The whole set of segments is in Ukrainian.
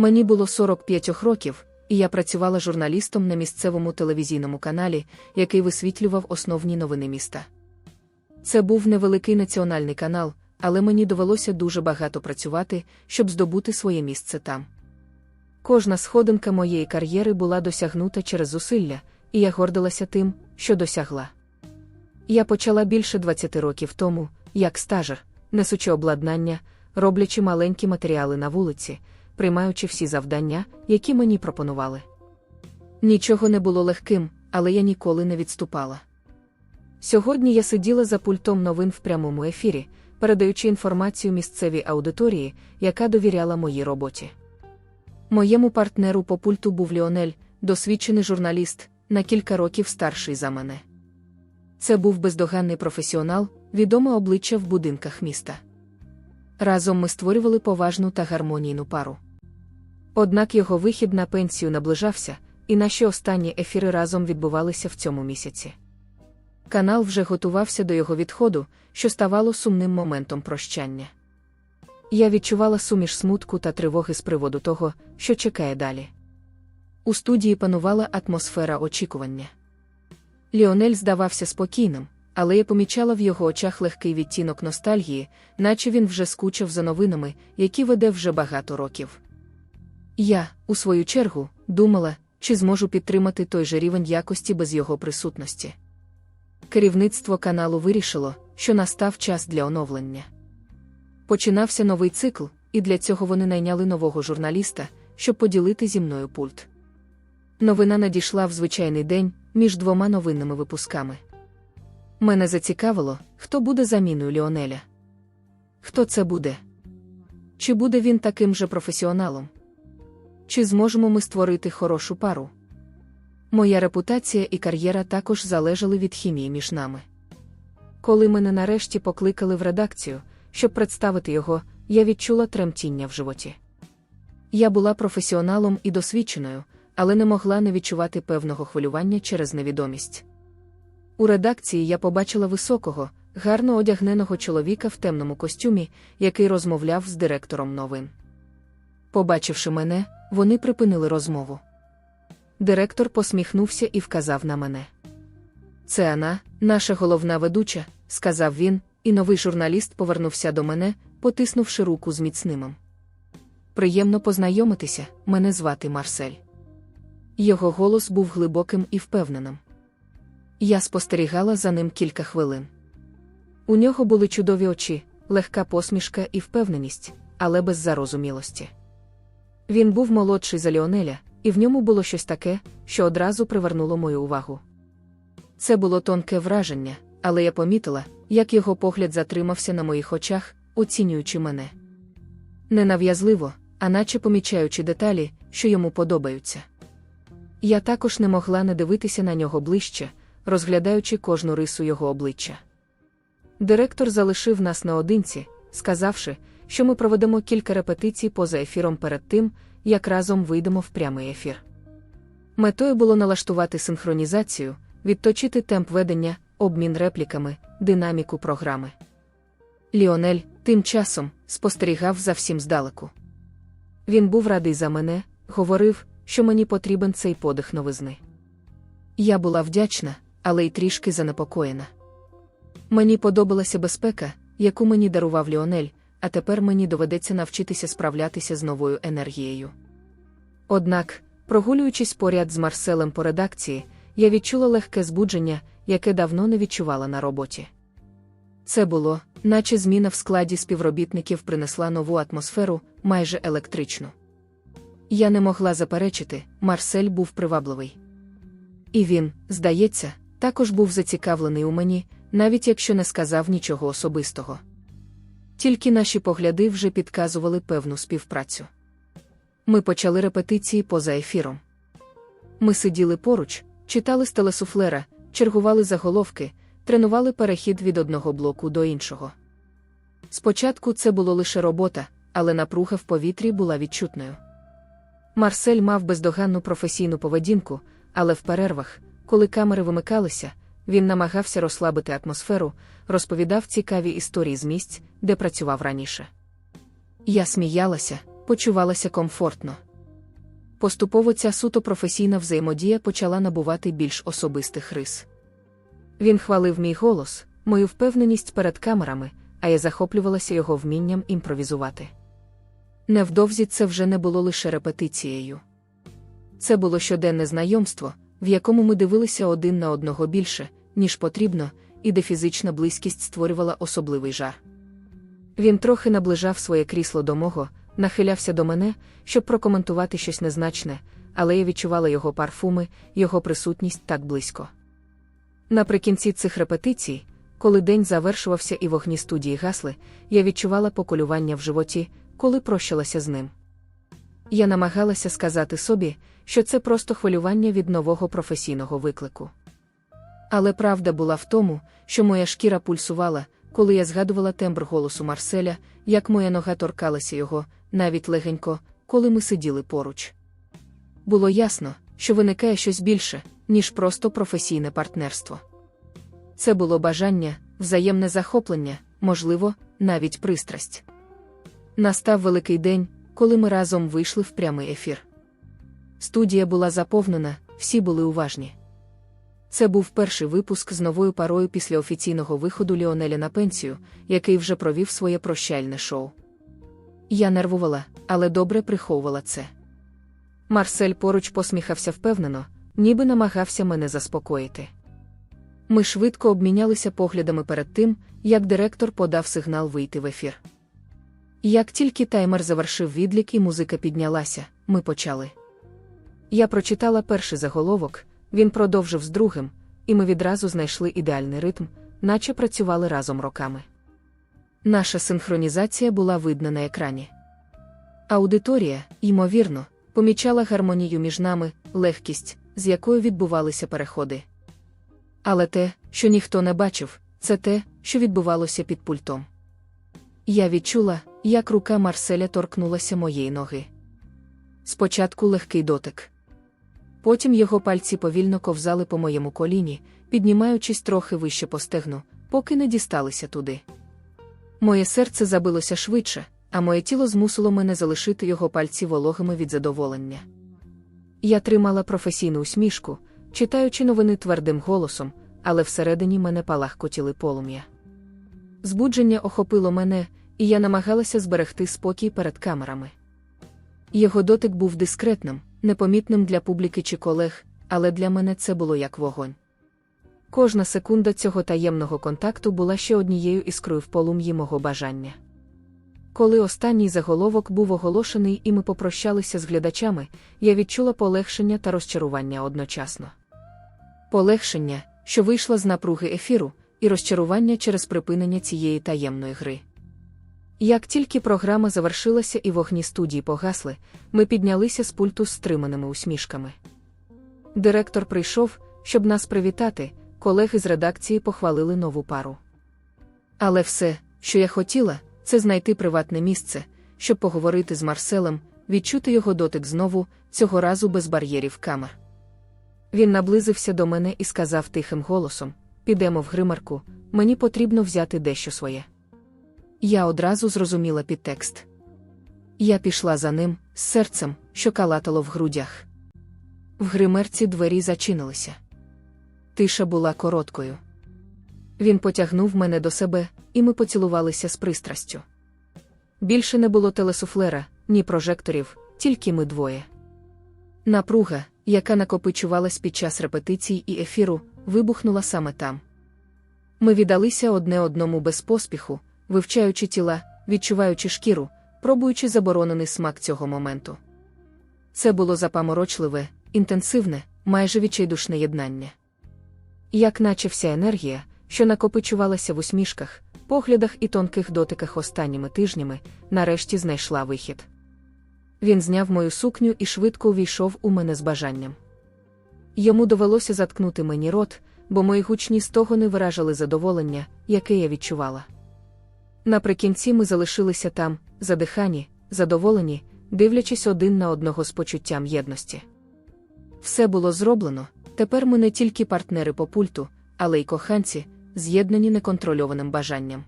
Мені було 45 років, і я працювала журналістом на місцевому телевізійному каналі, який висвітлював основні новини міста. Це був невеликий національний канал, але мені довелося дуже багато працювати, щоб здобути своє місце там. Кожна сходинка моєї кар'єри була досягнута через зусилля, і я гордилася тим, що досягла. Я почала більше 20 років тому, як стажер, несучи обладнання, роблячи маленькі матеріали на вулиці, приймаючи всі завдання, які мені пропонували. Нічого не було легким, але я ніколи не відступала. Сьогодні я сиділа за пультом новин в прямому ефірі, передаючи інформацію місцевій аудиторії, яка довіряла моїй роботі. Моєму партнеру по пульту був Ліонель, досвідчений журналіст, на кілька років старший за мене. Це був бездоганний професіонал, відоме обличчя в будинках міста. Разом ми створювали поважну та гармонійну пару. Однак його вихід на пенсію наближався, і наші останні ефіри разом відбувалися в цьому місяці. Канал вже готувався до його відходу, що ставало сумним моментом прощання. Я відчувала суміш смутку та тривоги з приводу того, що чекає далі. У студії панувала атмосфера очікування. Ліонель здавався спокійним, але я помічала в його очах легкий відтінок ностальгії, наче він вже скучав за новинами, які веде вже багато років. Я, у свою чергу, думала, чи зможу підтримати той же рівень якості без його присутності. Керівництво каналу вирішило, що настав час для оновлення. Починався новий цикл, і для цього вони найняли нового журналіста, щоб поділити зі мною пульт. Новина надійшла в звичайний день між двома новинними випусками. Мене зацікавило, хто буде заміною Ліонеля. Хто це буде? Чи буде він таким же професіоналом? Чи зможемо ми створити хорошу пару? Моя репутація і кар'єра також залежали від хімії між нами. Коли мене нарешті покликали в редакцію, щоб представити його, я відчула тремтіння в животі. Я була професіоналом і досвідченою, але не могла не відчувати певного хвилювання через невідомість. У редакції я побачила високого, гарно одягненого чоловіка в темному костюмі, який розмовляв з директором новин. Побачивши мене, вони припинили розмову. Директор посміхнувся і вказав на мене. Це Ана, наша головна ведуча, сказав він, і новий журналіст повернувся до мене, потиснувши руку з міцнимом. Приємно познайомитися, мене звати Марсель. Його голос був глибоким і впевненим. Я спостерігала за ним кілька хвилин. У нього були чудові очі, легка посмішка і впевненість, але без зарозумілості. Він був молодший за Ліонеля, і в ньому було щось таке, що одразу привернуло мою увагу. Це було тонке враження, але я помітила, як його погляд затримався на моїх очах, оцінюючи мене. Ненав'язливо, а наче помічаючи деталі, що йому подобаються. Я також не могла не дивитися на нього ближче, розглядаючи кожну рису його обличчя. Директор залишив нас наодинці, сказавши, що ми проведемо кілька репетицій поза ефіром перед тим, як разом вийдемо в прямий ефір. Метою було налаштувати синхронізацію, відточити темп ведення, обмін репліками, динаміку програми. Ліонель, тим часом, спостерігав за всім здалеку. Він був радий за мене, говорив, що мені потрібен цей подих новизни. Я була вдячна, але й трішки занепокоєна. Мені подобалася безпека, яку мені дарував Ліонель, а тепер мені доведеться навчитися справлятися з новою енергією. Однак, прогулюючись поряд з Марселем по редакції, я відчула легке збудження, яке давно не відчувала на роботі. Це було, наче зміна в складі співробітників принесла нову атмосферу, майже електричну. Я не могла заперечити, Марсель був привабливий. І він, здається, також був зацікавлений у мені, навіть якщо не сказав нічого особистого. Тільки наші погляди вже підказували певну співпрацю. Ми почали репетиції поза ефіром. Ми сиділи поруч, читали з телесуфлера, чергували заголовки, тренували перехід від одного блоку до іншого. Спочатку це було лише робота, але напруга в повітрі була відчутною. Марсель мав бездоганну професійну поведінку, але в перервах, коли камери вимикалися, він намагався розслабити атмосферу, розповідав цікаві історії з місць, де працював раніше. Я сміялася, почувалася комфортно. Поступово ця суто професійна взаємодія почала набувати більш особистих рис. Він хвалив мій голос, мою впевненість перед камерами, а я захоплювалася його вмінням імпровізувати. Невдовзі це вже не було лише репетицією. Це було щоденне знайомство, в якому ми дивилися один на одного більше, ніж потрібно, і де фізична близькість створювала особливий жар. Він трохи наближав своє крісло до мого, нахилявся до мене, щоб прокоментувати щось незначне, але я відчувала його парфуми, його присутність так близько. Наприкінці цих репетицій, коли день завершувався і вогні студії гасли, я відчувала поколювання в животі, коли прощалася з ним. Я намагалася сказати собі, що це просто хвилювання від нового професійного виклику. Але правда була в тому, що моя шкіра пульсувала, коли я згадувала тембр голосу Марселя, як моя нога торкалася його, навіть легенько, коли ми сиділи поруч. Було ясно, що виникає щось більше, ніж просто професійне партнерство. Це було бажання, взаємне захоплення, можливо, навіть пристрасть. Настав великий день, коли ми разом вийшли в прямий ефір. Студія була заповнена, всі були уважні. Це був перший випуск з новою парою після офіційного виходу Ліонеля на пенсію, який вже провів своє прощальне шоу. Я нервувала, але добре приховувала це. Марсель поруч посміхався впевнено, ніби намагався мене заспокоїти. Ми швидко обмінялися поглядами перед тим, як директор подав сигнал вийти в ефір. Як тільки таймер завершив відлік і музика піднялася, ми почали. Я прочитала перший заголовок, він продовжив з другим, і ми відразу знайшли ідеальний ритм, наче працювали разом роками. Наша синхронізація була видна на екрані. Аудиторія, ймовірно, помічала гармонію між нами, легкість, з якою відбувалися переходи. Але те, що ніхто не бачив, це те, що відбувалося під пультом. Я відчула, як рука Марселя торкнулася моєї ноги. Спочатку легкий дотик. Потім його пальці повільно ковзали по моєму коліні, піднімаючись трохи вище по стегну, поки не дісталися туди. Моє серце забилося швидше, а моє тіло змусило мене залишити його пальці вологими від задоволення. Я тримала професійну усмішку, читаючи новини твердим голосом, але всередині мене палахкотіли полум'я. Збудження охопило мене, і я намагалася зберегти спокій перед камерами. Його дотик був дискретним, непомітним для публіки чи колег, але для мене це було як вогонь. Кожна секунда цього таємного контакту була ще однією іскрою в полум'ї мого бажання. Коли останній заголовок був оголошений і ми попрощалися з глядачами, я відчула полегшення та розчарування одночасно. Полегшення, що вийшла з напруги ефіру, і розчарування через припинення цієї таємної гри. Як тільки програма завершилася і вогні студії погасли, ми піднялися з пульту з стриманими усмішками. Директор прийшов, щоб нас привітати, колеги з редакції похвалили нову пару. Але все, що я хотіла, це знайти приватне місце, щоб поговорити з Марселем, відчути його дотик знову, цього разу без бар'єрів камер. Він наблизився до мене і сказав тихим голосом: Підемо в гримарку, мені потрібно взяти дещо своє. Я одразу зрозуміла підтекст. Я пішла за ним, з серцем, що калатало в грудях. В гримерці двері зачинилися. Тиша була короткою. Він потягнув мене до себе, і ми поцілувалися з пристрастю. Більше не було телесуфлера, ні прожекторів, тільки ми двоє. Напруга, яка накопичувалась під час репетицій і ефіру, вибухнула саме там. Ми віддалися одне одному без поспіху, вивчаючи тіла, відчуваючи шкіру, пробуючи заборонений смак цього моменту. Це було запаморочливе, інтенсивне, майже відчайдушне єднання. Як наче вся енергія, що накопичувалася в усмішках, поглядах і тонких дотиках останніми тижнями, нарешті знайшла вихід. Він зняв мою сукню і швидко увійшов у мене з бажанням. Йому довелося заткнути мені рот, бо мої гучні стогони виражали задоволення, яке я відчувала. Наприкінці ми залишилися там, задихані, задоволені, дивлячись один на одного з почуттям єдності. Все було зроблено, тепер ми не тільки партнери по пульту, але й коханці, з'єднані неконтрольованим бажанням.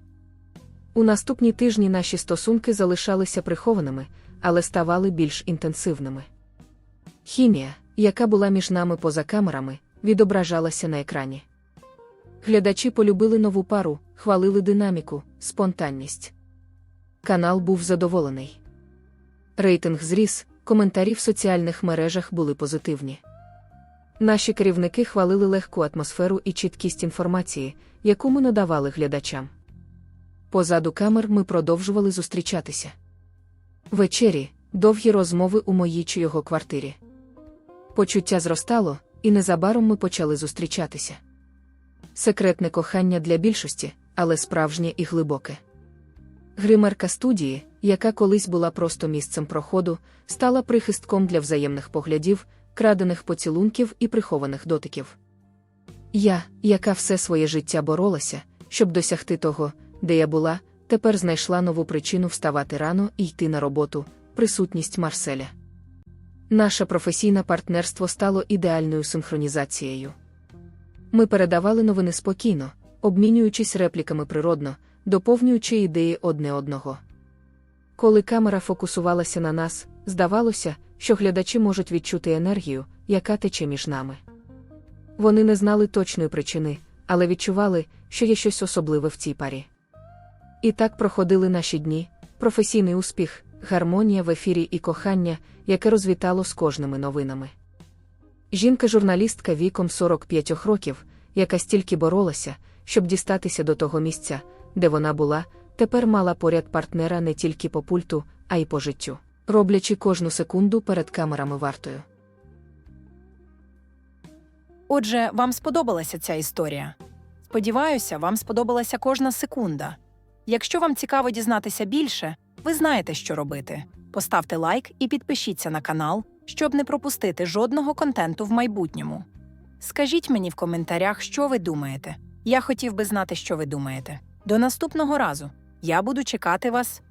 У наступні тижні наші стосунки залишалися прихованими, але ставали більш інтенсивними. Хімія, яка була між нами поза камерами, відображалася на екрані. Глядачі полюбили нову пару, хвалили динаміку, спонтанність. Канал був задоволений. Рейтинг зріс, коментарі в соціальних мережах були позитивні. Наші керівники хвалили легку атмосферу і чіткість інформації, яку ми надавали глядачам. Позаду камер ми продовжували зустрічатися. Вечері, довгі розмови у моїй чи його квартирі. Почуття зростало, і незабаром ми почали зустрічатися. Секретне кохання для більшості, але справжнє і глибоке. Гримерка студії, яка колись була просто місцем проходу, стала прихистком для взаємних поглядів, крадених поцілунків і прихованих дотиків. Я, яка все своє життя боролася, щоб досягти того, де я була, тепер знайшла нову причину вставати рано і йти на роботу присутність Марселя. Наше професійне партнерство стало ідеальною синхронізацією. Ми передавали новини спокійно, обмінюючись репліками природно, доповнюючи ідеї одне одного. Коли камера фокусувалася на нас, здавалося, що глядачі можуть відчути енергію, яка тече між нами. Вони не знали точної причини, але відчували, що є щось особливе в цій парі. І так проходили наші дні, професійний успіх, гармонія в ефірі і кохання, яке розвітало з кожними новинами. Жінка-журналістка віком 45 років, яка стільки боролася, щоб дістатися до того місця, де вона була, тепер мала поряд партнера не тільки по пульту, а й по життю, роблячи кожну секунду перед камерами вартою. Отже, вам сподобалася ця історія. Сподіваюся, вам сподобалася кожна секунда. Якщо вам цікаво дізнатися більше, ви знаєте, що робити. Поставте лайк і підпишіться на канал, щоб не пропустити жодного контенту в майбутньому. Скажіть мені в коментарях, що ви думаєте. Я хотів би знати, що ви думаєте. До наступного разу. Я буду чекати вас